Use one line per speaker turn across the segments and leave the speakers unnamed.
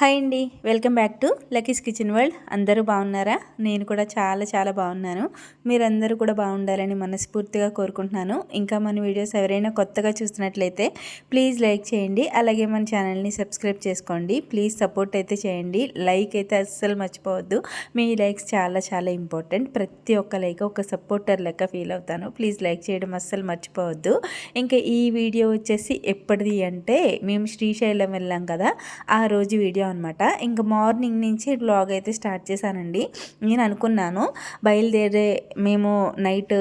Hi అండి. Welcome back to Lucky's kitchen world. అందరూ బాగున్నారా? నేను కూడా చాలా చాలా బాగున్నాను. మీరందరూ కూడా బాగుండాలని మనస్ఫూర్తిగా కోరుకుంటున్నాను. ఇంకా మన వీడియోస్ ఎవరైనా కొత్తగా చూస్తున్నట్లయితే ప్లీజ్ లైక్ చేయండి. అలాగే మన ఛానల్ని సబ్స్క్రైబ్ చేసుకోండి. ప్లీజ్ సపోర్ట్ అయితే చేయండి. లైక్ అయితే అస్సలు మర్చిపోవద్దు. మీ లైక్స్ చాలా చాలా ఇంపార్టెంట్. ప్రతి ఒక్క లైక్ ఒక సపోర్టర్ లెక్క ఫీల్ అవుతాను. ప్లీజ్ లైక్ చేయడం అస్సలు మర్చిపోవద్దు. ఇంకా ఈ వీడియో వచ్చేసి ఎప్పటిది అంటే మేము శ్రీశైలం వెళ్ళాం కదా. ఆ రోజు వీడియో అనమాట. ఇంకా మార్నింగ్ నుంచి బ్లాగ్ అయితే స్టార్ట్ చేశానండి. నేను అనుకున్నాను బయలుదేరే మేము నైట్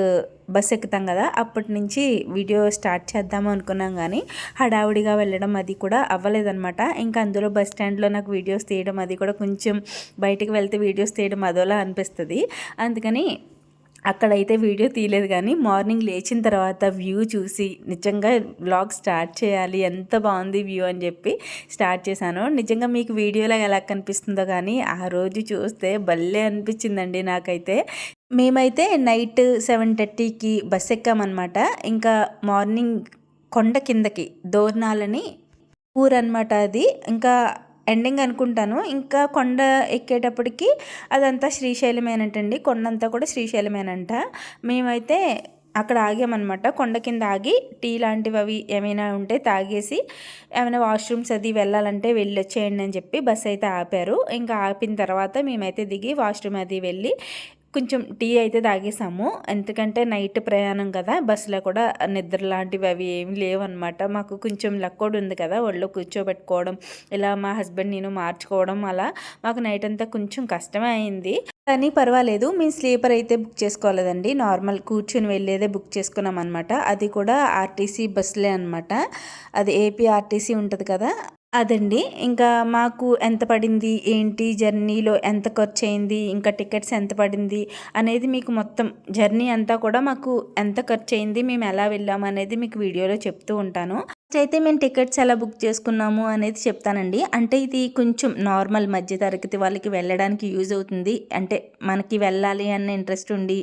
బస్ ఎక్కుతాం కదా అప్పటి నుంచి వీడియో స్టార్ట్ చేద్దాము అనుకున్నాం కానీ హడావుడిగా వెళ్ళడం అది కూడా అవ్వలేదన్నమాట ఇంకా అందులో బస్ స్టాండ్లో నాకు వీడియోస్ తీయడం అది కూడా కొంచెం బయటకు వెళ్తే వీడియోస్ తీయడం అదోలా అనిపిస్తుంది. అందుకని అక్కడైతే వీడియో తీయలేదు కానీ మార్నింగ్ లేచిన తర్వాత వ్యూ చూసి నిజంగా బ్లాగ్ స్టార్ట్ చేయాలి ఎంత బాగుంది వ్యూ అని చెప్పి స్టార్ట్ చేశాను. నిజంగా మీకు వీడియోలో ఎలా కనిపిస్తుందో కానీ ఆ రోజు చూస్తే భలే అనిపించిందండి నాకైతే. మేమైతే నైట్ సెవెన్ థర్టీకి బస్ ఎక్కామన్నమాట. ఇంకా మార్నింగ్ కొండ కిందకి దోర్నాలని ఊరన్నమాట అది. ఇంకా ఎండింగ్ అనుకుంటాను. ఇంకా కొండ ఎక్కేటప్పటికి అదంతా శ్రీశైలమేనటండి. కొండంతా కూడా శ్రీశైలమేనంట. మేమైతే అక్కడ ఆగామన్నమాట. కొండ కింద ఆగి టీ లాంటివి అవి ఏమైనా ఉంటే తాగేసి ఏమైనా వాష్రూమ్స్ అది వెళ్ళాలంటే వెళ్ళొచ్చేయండి అని చెప్పి బస్ అయితే ఆపారు. ఇంకా ఆపిన తర్వాత మేమైతే దిగి వాష్రూమ్ అది వెళ్ళి కొంచెం టీ అయితే తాగేసాము. ఎందుకంటే నైట్ ప్రయాణం కదా బస్సులో కూడా నిద్ర లాంటివి అవి ఏమి లేవన్నమాట. మాకు కొంచెం లక్కోడు ఉంది కదా ఒళ్ళో కూర్చోబెట్టుకోవడం ఇలా మా హస్బెండ్ నేను మార్చుకోవడం అలా మాకు నైట్ అంతా కొంచెం కష్టమే అయింది. కానీ పర్వాలేదు మేము స్లీపర్ అయితే బుక్ చేసుకోలేదండి. నార్మల్ కూర్చొని వెళ్ళేదే బుక్ చేసుకున్నాం అనమాట అది కూడా ఆర్టీసీ బస్సులే అనమాట అది ఏపీ ఆర్టీసీ ఉంటుంది కదా అదండి. ఇంకా మాకు ఎంత పడింది? ఏంటి? జర్నీలో ఎంత ఖర్చు అయింది ఇంకా టికెట్స్ ఎంత పడింది? అనేది మీకు మొత్తం జర్నీ అంతా కూడా మాకు ఎంత ఖర్చు అయింది మేము ఎలా వెళ్ళాము అనేది మీకు వీడియోలో చెప్తూ ఉంటాను. అయితే మేము టికెట్స్ ఎలా బుక్ చేసుకున్నాము అనేది చెప్తానండి. అంటే ఇది కొంచెం నార్మల్ మధ్య తరగతి వాళ్ళకి వెళ్ళడానికి యూజ్ అవుతుంది. అంటే మనకి వెళ్ళాలి అన్న ఇంట్రెస్ట్ ఉండి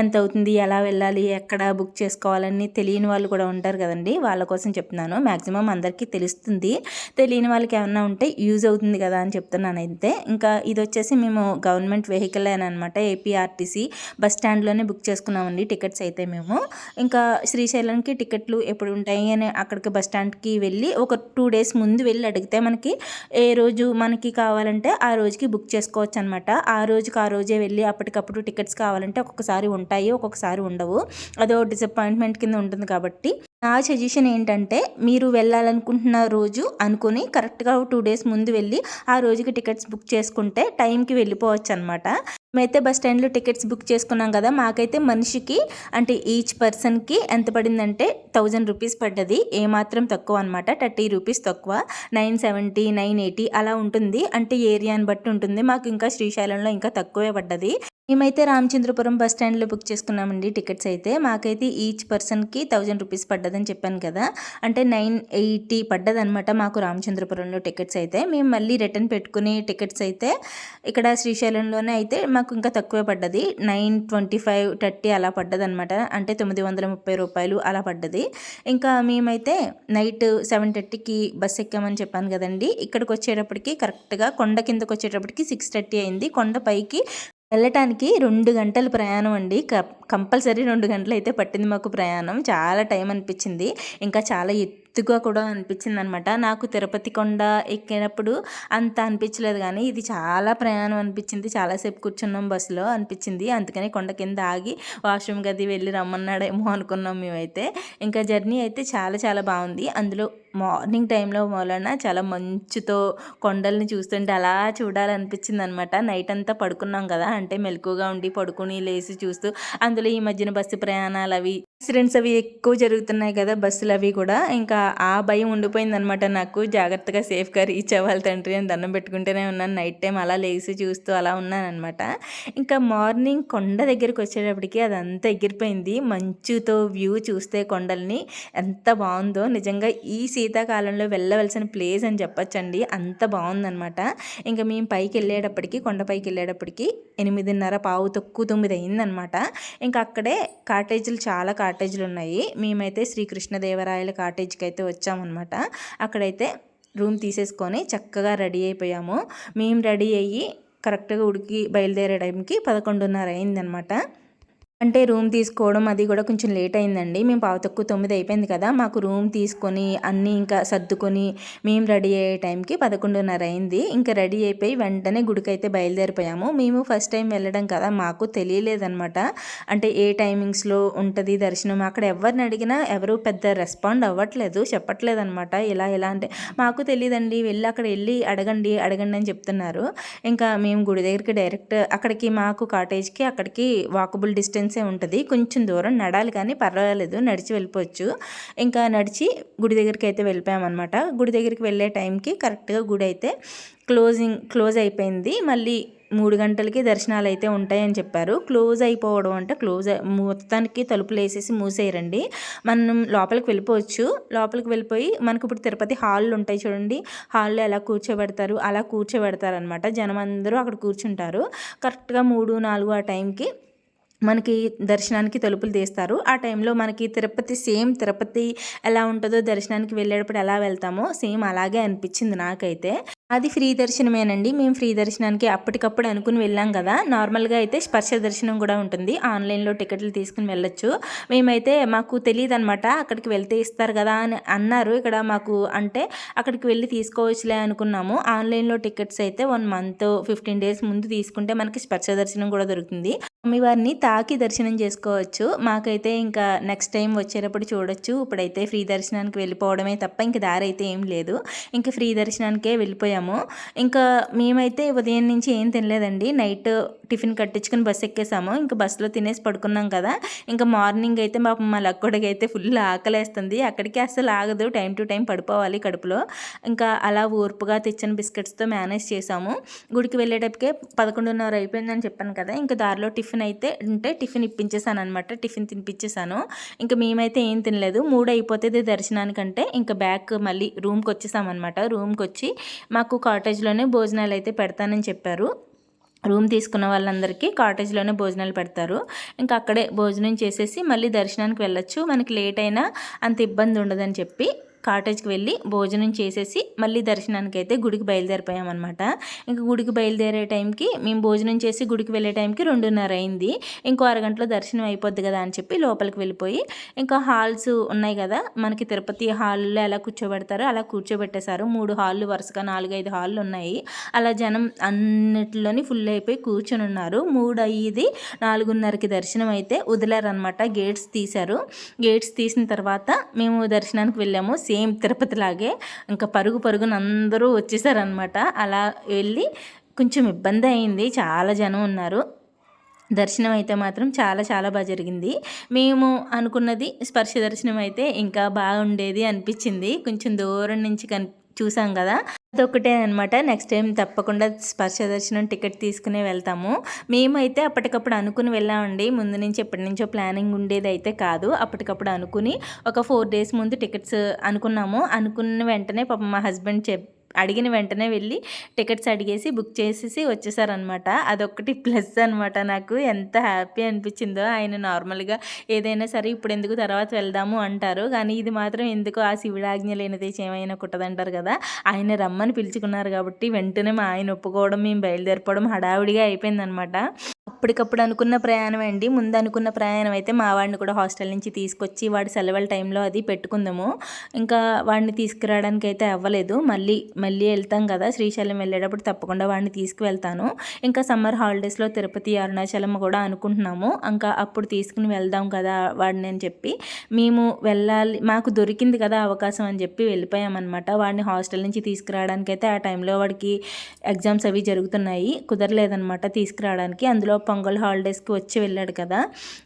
ఎంత అవుతుంది ఎలా వెళ్ళాలి ఎక్కడ బుక్ చేసుకోవాలని తెలియని వాళ్ళు కూడా ఉంటారు కదండి. వాళ్ళ కోసం చెప్తున్నాను. మ్యాక్సిమం అందరికీ తెలుస్తుంది. తెలియని వాళ్ళకి ఏమన్నా ఉంటే యూజ్ అవుతుంది కదా అని చెప్తున్నాను అయితే. ఇంకా ఇది వచ్చేసి మేము గవర్నమెంట్ వెహికల్ అనమాట ఏపీఆర్టీసీ బస్ స్టాండ్లోనే బుక్ చేసుకున్నామండి టికెట్స్ అయితే మేము. ఇంకా శ్రీశైలంకి టికెట్లు ఎప్పుడు ఉంటాయి అని అక్కడికి బస్ స్టాండ్కి వెళ్ళి ఒక టూ డేస్ ముందు వెళ్ళి అడిగితే మనకి ఏ రోజు మనకి కావాలంటే ఆ రోజుకి బుక్ చేసుకోవచ్చు అనమాట ఆ రోజుకి ఆ రోజే వెళ్ళి అప్పటికప్పుడు టికెట్స్ కావాలంటే ఒక్కొక్కసారి ఉంటాయి ఒక్కొక్కసారి ఉండవు. అదో డిసప్పాయింట్మెంట్ కింద ఉంటుంది కాబట్టి నా సజెషన్ ఏంటంటే మీరు వెళ్ళాలనుకుంటున్న రోజు అనుకుని కరెక్ట్గా టూ డేస్ ముందు వెళ్ళి ఆ రోజుకి టికెట్స్ బుక్ చేసుకుంటే టైంకి వెళ్ళిపోవచ్చు అనమాట మేమైతే బస్ స్టాండ్లో టికెట్స్ బుక్ చేసుకున్నాం కదా మాకైతే మనిషికి అంటే ఈచ్ పర్సన్కి ఎంత పడిందంటే థౌజండ్ రూపీస్ పడ్డది. ఏమాత్రం తక్కువ అనమాట థర్టీ రూపీస్ తక్కువ. నైన్ సెవెంటీ నైన్ ఎయిటీ అలా ఉంటుంది. అంటే ఏరియాని బట్టి ఉంటుంది. మాకు ఇంకా శ్రీశైలంలో ఇంకా తక్కువే పడ్డది. మేమైతే రామచంద్రపురం బస్ స్టాండ్లో బుక్ చేసుకున్నామండి టికెట్స్ అయితే. మాకైతే ఈచ్ పర్సన్కి థౌజండ్ రూపీస్ పడ్డదని చెప్పాను కదా. అంటే నైన్ ఎయిటీ పడ్డదనమాట మాకు రామచంద్రపురంలో టికెట్స్ అయితే. మేము మళ్ళీ రిటర్న్ పెట్టుకునే టికెట్స్ అయితే ఇక్కడ శ్రీశైలంలోనే అయితే మాకు ఇంకా తక్కువే పడ్డది. నైన్ ట్వంటీ ఫైవ్ థర్టీ అలా పడ్డదనమాట అంటే తొమ్మిది వందల ముప్పై రూపాయలు అలా పడ్డది. ఇంకా మేమైతే నైట్ సెవెన్ థర్టీకి బస్ ఎక్కామని చెప్పాను కదండి. ఇక్కడికి వచ్చేటప్పటికి కరెక్ట్గా కొండ కిందకి వచ్చేటప్పటికి సిక్స్ థర్టీ అయింది. కొండ పైకి వెళ్ళటానికి రెండు గంటల ప్రయాణం అండి. కంపల్సరీ రెండు గంటలు అయితే పట్టింది మాకు ప్రయాణం. చాలా టైం అనిపించింది. ఇంకా చాలా ఎత్తుగా కూడా అనిపించింది అనమాట నాకు తిరుపతి కొండ ఎక్కినప్పుడు అంత అనిపించలేదు కానీ ఇది చాలా ప్రయాణం అనిపించింది. చాలాసేపు కూర్చున్నాం బస్సులో అనిపించింది. అందుకని కొండ కింద ఆగి వాష్రూమ్ గది వెళ్ళి రమ్మన్నాడేమో అనుకున్నాం మేమైతే. ఇంకా జర్నీ అయితే చాలా చాలా బాగుంది. అందులో మార్నింగ్ టైంలో మొలన చాలా మంచుతో కొండల్ని చూస్తుంటే అలా చూడాలనిపించింది అనమాట నైట్ అంతా పడుకున్నాం కదా అంటే మెలకుగా ఉండి పడుకుని లేచి చూస్తూ అందులో ఈ మధ్యన బస్సు ప్రయాణాలు అవి యాక్సిడెంట్స్ అవి ఎక్కువ జరుగుతున్నాయి కదా బస్సులు అవి కూడా. ఇంకా ఆ భయం ఉండిపోయింది అనమాట నాకు. జాగ్రత్తగా సేఫ్గా రీచ్ అవ్వాలి తండ్రి అని దండం పెట్టుకుంటూనే ఉన్నాను. నైట్ టైం అలా లేచి చూస్తూ అలా ఉన్నాను అనమాట ఇంకా మార్నింగ్ కొండ దగ్గరికి వచ్చేటప్పటికి అదంతా ఎగిరిపోయింది. మంచుతో వ్యూ చూస్తే కొండల్ని ఎంత బాగుందో. నిజంగా ఈ శీతాకాలంలో వెళ్ళవలసిన ప్లేస్ అని చెప్పచ్చండి. అంత బాగుందనమాట ఇంకా మేము పైకి వెళ్ళేటప్పటికి కొండపైకి వెళ్ళేటప్పటికి ఎనిమిదిన్నర పావు తక్కువ తొమ్మిది అయిందనమాట ఇంకా అక్కడే కాటేజీలు చాలా కాటేజీలు ఉన్నాయి. మేమైతే శ్రీకృష్ణదేవరాయల కాటేజ్కి అయితే వచ్చామన్నమాట. అక్కడైతే రూమ్ తీసేసుకొని చక్కగా రెడీ అయిపోయాము. మేము రెడీ అయ్యి కరెక్ట్గా ఉడికి బయలుదేరే టైంకి పదకొండున్నర అయిందనమాట అంటే రూమ్ తీసుకోవడం అది కూడా కొంచెం లేట్ అయిందండి. మేము పావు తక్కువ తొమ్మిది అయిపోయింది కదా మాకు రూమ్ తీసుకొని అన్నీ ఇంకా సర్దుకొని మేము రెడీ అయ్యే టైంకి పదకొండున్నర అయింది. ఇంకా రెడీ అయిపోయి వెంటనే గుడికి అయితే బయలుదేరిపోయాము. మేము ఫస్ట్ టైం వెళ్ళడం కదా మాకు తెలియలేదనమాట అంటే ఏ టైమింగ్స్లో ఉంటుంది దర్శనం అక్కడ ఎవరిని అడిగినా ఎవరు పెద్ద రెస్పాండ్ అవ్వట్లేదు చెప్పట్లేదు అనమాట ఇలా ఎలా అంటే మాకు తెలియదండి వెళ్ళి అక్కడ వెళ్ళి అడగండి అడగండి అని చెప్తున్నారు. ఇంకా మేము గుడి దగ్గరికి డైరెక్ట్ అక్కడికి మాకు కాటేజ్కి అక్కడికి వాకబుల్ డిస్టెన్స్ డిస్టెన్సే ఉంటుంది. కొంచెం దూరం నడాలి కానీ పర్వాలేదు నడిచి వెళ్ళిపోవచ్చు. ఇంకా నడిచి గుడి దగ్గరికి అయితే వెళ్ళిపోయామన్నమాట. గుడి దగ్గరికి వెళ్ళే టైంకి కరెక్ట్గా గుడి అయితే క్లోజింగ్ క్లోజ్ అయిపోయింది. మళ్ళీ మూడు గంటలకి దర్శనాలు అయితే ఉంటాయని చెప్పారు. క్లోజ్ అయిపోవడం అంటే క్లోజ్ మొత్తానికి తలుపులు వేసేసి మూసేయరండి. మనం లోపలికి వెళ్ళిపోవచ్చు. లోపలికి వెళ్ళిపోయి మనకు ఇప్పుడు తిరుపతి హాళ్ళు ఉంటాయి చూడండి. హాల్లో ఎలా కూర్చోబెడతారు అలా కూర్చోబెడతారు అనమాట జనం అందరూ అక్కడ కూర్చుంటారు. కరెక్ట్గా మూడు నాలుగు ఆ టైంకి మనకి దర్శనానికి తలుపులు తీస్తారు. ఆ టైంలో మనకి తిరుపతి సేమ్ తిరుపతి ఎలా ఉంటుందో దర్శనానికి వెళ్ళేటప్పుడు ఎలా వెళ్తామో సేమ్ అలాగే అనిపించింది నాకైతే. అది ఫ్రీ దర్శనమేనండి. మేము ఫ్రీ దర్శనానికి అప్పటికప్పుడు అనుకుని వెళ్ళాం కదా. నార్మల్గా అయితే స్పర్శ దర్శనం కూడా ఉంటుంది. ఆన్లైన్లో టికెట్లు తీసుకుని వెళ్ళొచ్చు. మేమైతే మాకు తెలియదు అనమాట అక్కడికి వెళ్తే ఇస్తారు కదా అని అన్నారు. ఇక్కడ మాకు అంటే అక్కడికి వెళ్ళి తీసుకోవచ్చులే అనుకున్నాము. ఆన్లైన్లో టికెట్స్ అయితే వన్ మంత్ ఫిఫ్టీన్ డేస్ ముందు తీసుకుంటే మనకి స్పర్శ దర్శనం కూడా దొరుకుతుంది. అమ్మవారిని తాకి దర్శనం చేసుకోవచ్చు. మాకైతే ఇంకా నెక్స్ట్ టైం వచ్చేటప్పుడు చూడొచ్చు. ఇప్పుడైతే ఫ్రీ దర్శనానికి వెళ్ళిపోవడమే తప్ప ఇంకా దారి అయితే ఏం లేదు. ఇంకా ఫ్రీ దర్శనానికే వెళ్ళిపోయాము. ఇంకా మేమైతే ఉదయం నుంచి ఏం తినలేదండి. నైట్ టిఫిన్ కట్టించుకుని బస్సు ఎక్కేసాము. ఇంకా బస్సులో తినేసి పడుకున్నాం కదా. ఇంకా మార్నింగ్ అయితే మా మా లక్కడికి అయితే ఫుల్ ఆకలేస్తుంది. అక్కడికి అసలు ఆగదు. టైం టు టైం పడిపోవాలి కడుపులో. ఇంకా అలా ఓర్పుగా తెచ్చిన బిస్కెట్స్తో మేనేజ్ చేసాము. గుడికి వెళ్ళేటప్పటికే పదకొండున్నర అయిపోయిందని చెప్పాను కదా. ఇంకా దారిలో టిఫిన్ టిఫిన్ అయితే ఉంటే టిఫిన్ ఇప్పించేసాను అనమాట టిఫిన్ తినిపించేసాను. ఇంకా మేమైతే ఏం తినలేదు. మూడు అయిపోతుంది దర్శనానికంటే ఇంకా బ్యాక్ మళ్ళీ రూమ్కి వచ్చేసామన్నమాట రూమ్కి వచ్చి మాకు కాటేజ్లోనే భోజనాలు అయితే పెడతానని చెప్పారు. రూమ్ తీసుకున్న వాళ్ళందరికీ కాటేజ్లోనే భోజనాలు పెడతారు. ఇంకా అక్కడే భోజనం చేసేసి మళ్ళీ దర్శనానికి వెళ్ళొచ్చు. మనకి లేట్ అయినా అంత ఇబ్బంది ఉండదని చెప్పి కాటేజ్కి వెళ్ళి భోజనం చేసేసి మళ్ళీ దర్శనానికి అయితే గుడికి బయలుదేరిపోయామన్నమాట. ఇంకా గుడికి బయలుదేరే టైంకి మేము భోజనం చేసి గుడికి వెళ్ళే టైంకి రెండున్నర అయింది. ఇంకో అరగంటలో దర్శనం అయిపోద్ది కదా అని చెప్పి లోపలికి వెళ్ళిపోయి ఇంకా హాల్స్ ఉన్నాయి కదా మనకి తిరుపతి హాల్లో ఎలా కూర్చోబెడతారో అలా కూర్చోబెట్టేశారు. మూడు హాళ్ళు వరుసగా నాలుగైదు హాళ్ళు ఉన్నాయి. అలా జనం అన్నిటిలోని ఫుల్ అయిపోయి కూర్చొని ఉన్నారు. మూడు ఐదు నాలుగున్నరకి దర్శనం అయితే వదిలారనమాట గేట్స్ తీశారు. గేట్స్ తీసిన తర్వాత మేము దర్శనానికి వెళ్ళాము. సేమ్ తిరుపతిలాగే ఇంకా పరుగు పరుగున అందరూ వచ్చేసారనమాట అలా వెళ్ళి కొంచెం ఇబ్బంది అయింది. చాలా జనం ఉన్నారు. దర్శనం అయితే మాత్రం చాలా చాలా బాగా జరిగింది. మేము అనుకున్నది స్పర్శ దర్శనం అయితే ఇంకా బాగుండేది అనిపించింది. కొంచెం దూరం నుంచి కని చూసాం కదా. అదొకటే అనమాట నెక్స్ట్ టైం తప్పకుండా స్పర్శ దర్శనం టికెట్ తీసుకునే వెళ్తాము. మేమైతే అప్పటికప్పుడు అనుకుని వెళ్ళామండి. ముందు నుంచి ఎప్పటి నుంచో ప్లానింగ్ ఉండేది అయితే కాదు. అప్పటికప్పుడు అనుకుని ఒక ఫోర్ డేస్ ముందు టికెట్స్ అనుకున్నాము. అనుకున్న వెంటనే పాప మా హస్బెండ్ చెప్ అడిగిన వెంటనే వెళ్ళి టికెట్స్ అడిగేసి బుక్ చేసేసి వచ్చేసారనమాట అదొకటి ప్లస్ అనమాట నాకు. ఎంత హ్యాపీ అనిపించిందో. ఆయన నార్మల్గా ఏదైనా సరే ఇప్పుడు ఎందుకు తర్వాత వెళ్దాము అంటారు. కానీ ఇది మాత్రం ఎందుకు ఆ శివుడాజ్ఞ లేనిదే ఏమైనా కుట్టదంటారు కదా. ఆయన రమ్మని పిలుచుకున్నారు కాబట్టి వెంటనే మా ఆయన ఒప్పుకోవడం మేము బయలుదేరిపోవడం హడావిడిగా అయిపోయిందనమాట అప్పటికప్పుడు అనుకున్న ప్రయాణం అండి. ముందు అనుకున్న ప్రయాణం అయితే మా వాడిని కూడా హాస్టల్ నుంచి తీసుకొచ్చి వాడి సెలవుల టైంలో అది పెట్టుకుందాము. ఇంకా వాడిని తీసుకురావడానికి అయితే అవ్వలేదు. మళ్ళీ మళ్ళీ వెళ్తాం కదా. శ్రీశైలం వెళ్ళేటప్పుడు తప్పకుండా వాడిని తీసుకువెళ్తాను. ఇంకా సమ్మర్ హాలిడేస్లో తిరుపతి అరుణాచలం కూడా అనుకుంటున్నాము. ఇంకా అప్పుడు తీసుకుని వెళ్దాం కదా వాడిని అని చెప్పి. మేము వెళ్ళాలి మాకు దొరికింది కదా అవకాశం అని చెప్పి వెళ్ళిపోయామన్నమాట. వాడిని హాస్టల్ నుంచి తీసుకురావడానికి అయితే ఆ టైంలో వాడికి ఎగ్జామ్స్ అవి జరుగుతున్నాయి. కుదరలేదనమాట తీసుకురావడానికి. అందులో పొంగల్ హాలిడేస్కి వచ్చి వెళ్ళాడు కదా.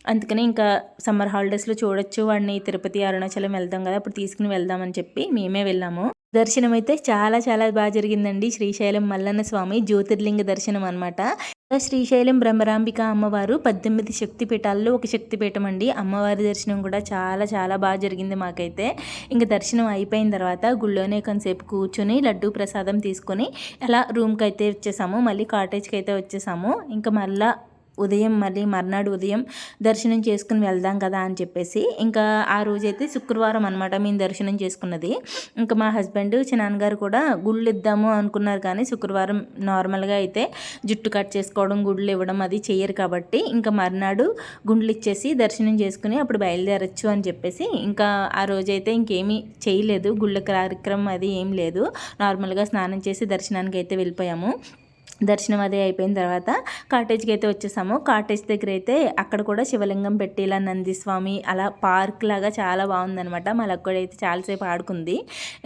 అందుకని ఇంకా సమ్మర్ హాలిడేస్లో చూడొచ్చు. వాడిని తిరుపతి అరుణాచలం వెళ్దాం కదా. అప్పుడు తీసుకుని వెళ్దామని చెప్పి మేమే వెళ్ళాము. దర్శనం అయితే చాలా చాలా బాగా జరిగిందండి శ్రీశైలం మల్లన్న స్వామి జ్యోతిర్లింగ దర్శనం అనమాట శ్రీశైలం బ్రహ్మరాంబిక అమ్మవారు పద్దెనిమిది శక్తిపీఠాల్లో ఒక శక్తిపీఠం అండి. అమ్మవారి దర్శనం కూడా చాలా చాలా బాగా జరిగింది మాకైతే. ఇంకా దర్శనం అయిపోయిన తర్వాత గుళ్ళోనే కొంతసేపు కూర్చొని లడ్డు ప్రసాదం తీసుకొని అలా రూమ్కి అయితే వచ్చేసాము. మళ్ళీ కాటేజ్కి అయితే వచ్చేసాము. ఇంకా మళ్ళీ ఉదయం మళ్ళీ మర్నాడు ఉదయం దర్శనం చేసుకుని వెళ్దాం కదా అని చెప్పేసి ఇంకా ఆ రోజైతే శుక్రవారం అనమాట మేము దర్శనం చేసుకున్నది. ఇంకా మా హస్బెండ్ చిన్నాన్నగారు కూడా గుళ్ళు ఇద్దాము అనుకున్నారు కానీ శుక్రవారం నార్మల్గా అయితే జుట్టు కట్ చేసుకోవడం గుళ్ళు ఇవ్వడం అది చేయరు కాబట్టి ఇంకా మర్నాడు గుండ్లు ఇచ్చేసి దర్శనం చేసుకుని అప్పుడు బయలుదేరచ్చు అని చెప్పేసి ఇంకా ఆ రోజైతే ఇంకేమీ చేయలేదు గుళ్ళ కార్యక్రమం అది ఏం లేదు. నార్మల్గా స్నానం చేసి దర్శనానికి అయితే వెళ్ళిపోయాము. దర్శనం అదే అయిపోయిన తర్వాత కాటేజ్కి అయితే వచ్చేసాము. కాటేజ్ దగ్గర అయితే అక్కడ కూడా శివలింగం పెట్టి ఇలా నందిస్వామి అలా పార్క్ లాగా చాలా బాగుందనమాట మా లక్కడు అయితే చాలాసేపు ఆడుకుంది.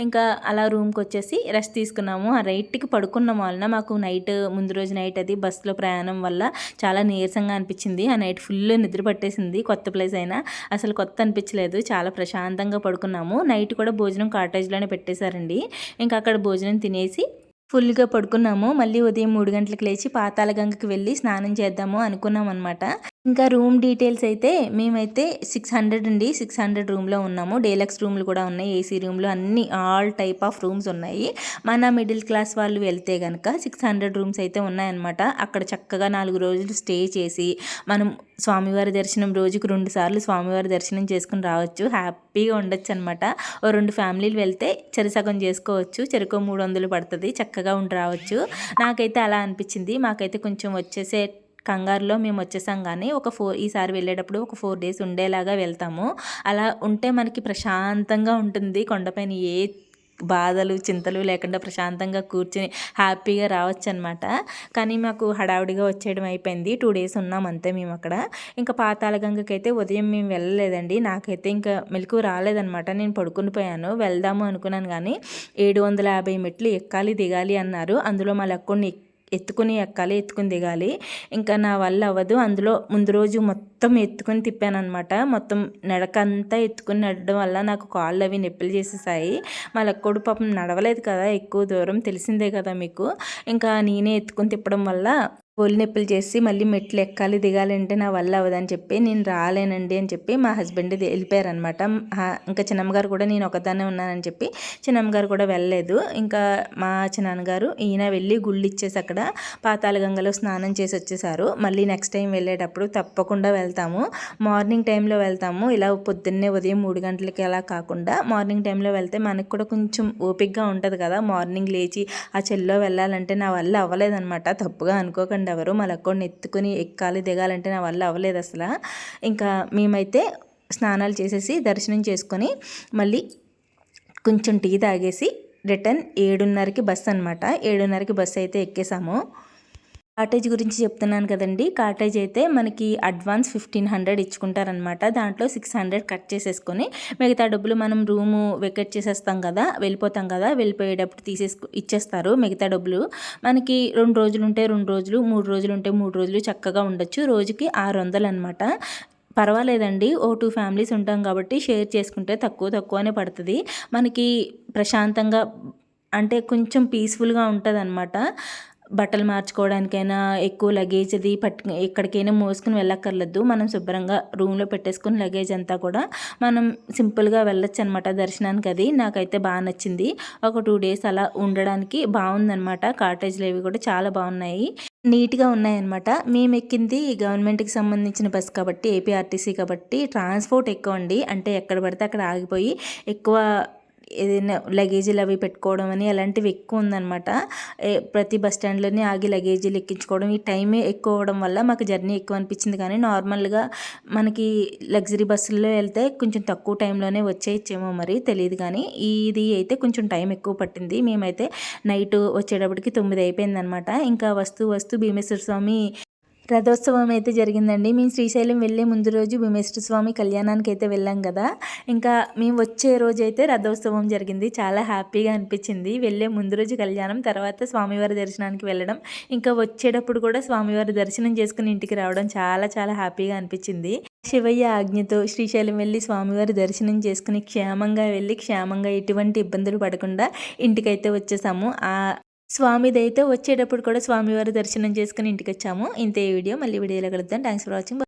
ఇంకా అలా రూమ్కి వచ్చేసి రెస్ట్ తీసుకున్నాము. ఆ రైట్కి పడుకున్నాం వలన మాకు నైట్ ముందు రోజు నైట్ అది బస్సులో ప్రయాణం వల్ల చాలా నీరసంగా అనిపించింది. ఆ నైట్ ఫుల్ నిద్ర పట్టేసింది కొత్త ప్లేస్ అయినా. అసలు కొత్త అనిపించలేదు. చాలా ప్రశాంతంగా పడుకున్నాము. నైట్ కూడా భోజనం కాటేజ్లోనే పెట్టేశారండి. ఇంకా అక్కడ భోజనం తినేసి ఫుల్గా పడుకున్నాము. మళ్ళీ ఉదయం మూడు గంటలకు లేచి పాతాళ గంగకి వెళ్ళి స్నానం చేద్దాము అనుకున్నాం అనమాట ఇంకా రూమ్ డీటెయిల్స్ అయితే మేమైతే సిక్స్ హండ్రెడ్ అండి. సిక్స్ హండ్రెడ్ రూమ్లో ఉన్నాము. డేలక్స్ రూమ్లు కూడా ఉన్నాయి. ఏసీ రూమ్లు అన్ని ఆల్ టైప్ ఆఫ్ రూమ్స్ ఉన్నాయి. మన మిడిల్ క్లాస్ వాళ్ళు వెళ్తే కనుక సిక్స్ హండ్రెడ్ రూమ్స్ అయితే ఉన్నాయన్నమాట. అక్కడ చక్కగా నాలుగు రోజులు స్టే చేసి మనం స్వామివారి దర్శనం రోజుకు రెండు సార్లు స్వామివారి దర్శనం చేసుకుని రావచ్చు. హ్యాపీగా ఉండొచ్చు అనమాట ఓ రెండు ఫ్యామిలీలు వెళ్తే చెరిసగం చేసుకోవచ్చు. చెరుకు మూడు వందలు పడుతుంది. చక్కగా ఉండి రావచ్చు. నాకైతే అలా అనిపించింది. మాకైతే కొంచెం వచ్చేసే కంగారులో మేము వచ్చేసాం కానీ ఒక ఫోర్ ఈసారి వెళ్ళేటప్పుడు ఒక ఫోర్ డేస్ ఉండేలాగా వెళ్తాము. అలా ఉంటే మనకి ప్రశాంతంగా ఉంటుంది. కొండపైన ఏ బాధలు చింతలు లేకుండా ప్రశాంతంగా కూర్చుని హ్యాపీగా రావచ్చు అనమాట కానీ మాకు హడావుడిగా వచ్చేయడం అయిపోయింది. టూ డేస్ ఉన్నాం అంతే మేము అక్కడ. ఇంకా పాతాళగంగకి అయితే ఉదయం మేము వెళ్ళలేదండి. నాకైతే ఇంకా మెలకు రాలేదనమాట నేను పడుకుని పోయాను. వెళ్దాము అనుకున్నాను కానీ ఏడు వందల యాభై మెట్లు ఎక్కాలి దిగాలి అన్నారు. అందులో మా లక్కుని ఎత్తుకుని ఎక్కాలి ఎత్తుకుని దిగాలి. ఇంకా నా వల్ల అవ్వదు. అందులో ముందు రోజు మొత్తం ఎత్తుకుని తిప్పానమాట మొత్తం నడక అంతా ఎత్తుకుని నడడం వల్ల నాకు కాళ్ళు అవి నొప్పులు చేసేసాయి. మా లెక్కోడు పాపం నడవలేదు కదా ఎక్కువ దూరం తెలిసిందే కదా మీకు. ఇంకా నేనే ఎత్తుకుని తిప్పడం వల్ల ఒళ్ళు నొప్పులు చేసి మళ్ళీ మెట్లు ఎక్కాలి దిగాలి అంటే నా వల్ల అవ్వదని చెప్పి నేను రాలేనండి అని చెప్పి మా హస్బెండ్ వెళ్ళిపోయారనమాట ఇంకా చిన్నమ్మగారు కూడా నేను ఒకదాన్నే ఉన్నానని చెప్పి చిన్నమ్మగారు కూడా వెళ్ళలేదు. ఇంకా మా చిన్నాన్నగారు ఈయన వెళ్ళి గుళ్ళు ఇచ్చేసి అక్కడ పాతాళగంగలో స్నానం చేసి వచ్చేసారు. మళ్ళీ నెక్స్ట్ టైం వెళ్ళేటప్పుడు తప్పకుండా వెళ్తాము. మార్నింగ్ టైంలో వెళ్తాము. ఇలా పొద్దున్నే ఉదయం మూడు గంటలకి అలా కాకుండా మార్నింగ్ టైంలో వెళ్తే మనకు కూడా కొంచెం ఓపిక్గా ఉంటుంది కదా. మార్నింగ్ లేచి ఆ చెల్లో వెళ్ళాలంటే నా వల్ల అవ్వలేదనమాట తప్పుగా అనుకోకండి. ఫ్రెండ్ ఎవరు మా లక్కోడిని ఎత్తుకుని ఎక్కాలి దిగాలంటే నా వల్ల అవ్వలేదు అసలు. ఇంకా మేమైతే స్నానాలు చేసేసి దర్శనం చేసుకొని మళ్ళీ కొంచెం టీ తాగేసి రిటర్న్ ఏడున్నరకి బస్ అనమాట ఏడున్నరకి బస్ అయితే ఎక్కేసాము. కాటేజ్ గురించి చెప్తున్నాను కదండి. కాటేజ్ అయితే మనకి అడ్వాన్స్ ఫిఫ్టీన్ హండ్రెడ్ ఇచ్చుకుంటారనమాట దాంట్లో సిక్స్ హండ్రెడ్ కట్ చేసేసుకొని మిగతా డబ్బులు మనం రూము వెకెట్ చేసేస్తాం కదా వెళ్ళిపోతాం కదా వెళ్ళిపోయేటప్పుడు తీసేసుకు ఇచ్చేస్తారు మిగతా డబ్బులు. మనకి రెండు రోజులు ఉంటే రెండు రోజులు మూడు రోజులు ఉంటే మూడు రోజులు చక్కగా ఉండొచ్చు. రోజుకి ఆరు వందలు అనమాట పర్వాలేదండి. ఓ టూ ఫ్యామిలీస్ ఉంటాం కాబట్టి షేర్ చేసుకుంటే తక్కువ తక్కువనే పడుతుంది. మనకి ప్రశాంతంగా అంటే కొంచెం పీస్ఫుల్గా ఉంటుంది అనమాట బట్టలు మార్చుకోవడానికైనా ఎక్కువ లగేజ్ అది పట్టు ఎక్కడికైనా మోసుకుని వెళ్ళక్కర్లేదు. మనం శుభ్రంగా రూమ్లో పెట్టేసుకుని లగేజ్ అంతా కూడా మనం సింపుల్గా వెళ్ళొచ్చు అనమాట దర్శనానికి అది. నాకైతే బాగా నచ్చింది. ఒక టూ డేస్ అలా ఉండడానికి బాగుందనమాట. కాటేజ్లు అవి కూడా చాలా బాగున్నాయి. నీట్గా ఉన్నాయన్నమాట మేము ఎక్కింది గవర్నమెంట్కి సంబంధించిన బస్ కాబట్టి ఏపీఆర్టీసీ కాబట్టి ట్రాన్స్పోర్ట్ ఎక్కువ అండి. అంటే ఎక్కడ పడితే అక్కడ ఆగిపోయి ఎక్కువ ఏదైనా లగేజీలు అవి పెట్టుకోవడం అని అలాంటివి ఎక్కువ ఉందన్నమాట. ప్రతి బస్ స్టాండ్లోనే ఆగి లగేజీలు ఎక్కించుకోవడం ఈ టైమే ఎక్కువ అవ్వడం వల్ల మాకు జర్నీ ఎక్కువ అనిపించింది. కానీ నార్మల్గా మనకి లగ్జరీ బస్సుల్లో వెళ్తే కొంచెం తక్కువ టైంలోనే వచ్చేయచ్చేమో మరి తెలియదు కానీ ఇది అయితే కొంచెం టైం ఎక్కువ పట్టింది. మేమైతే నైట్ వచ్చేటప్పటికి తొమ్మిది అయిపోయిందనమాట ఇంకా వస్తూ వస్తూ భీమేశ్వర స్వామి రథోత్సవం అయితే జరిగిందండి. మేము శ్రీశైలం వెళ్ళే ముందు రోజు భీమేశ్వర స్వామి కళ్యాణానికి అయితే వెళ్ళాం కదా. ఇంకా మేము వచ్చే రోజు అయితే రథోత్సవం జరిగింది. చాలా హ్యాపీగా అనిపించింది. వెళ్ళే ముందు రోజు కళ్యాణం తర్వాత స్వామివారి దర్శనానికి వెళ్ళడం ఇంకా వచ్చేటప్పుడు కూడా స్వామివారి దర్శనం చేసుకుని ఇంటికి రావడం చాలా చాలా హ్యాపీగా అనిపించింది. శివయ్య ఆజ్ఞతో శ్రీశైలం వెళ్ళి స్వామివారి దర్శనం చేసుకుని క్షేమంగా వెళ్ళి క్షేమంగా ఎటువంటి ఇబ్బందులు పడకుండా ఇంటికైతే వచ్చేసాము. ఆ స్వామిదైతే వచ్చేటప్పుడు కూడా స్వామివారి దర్శనం చేసుకుని ఇంటికి వచ్చాము. ఇంతే వీడియో. మళ్ళీ వీడియోలో కలుద్దాం. Thanks for watching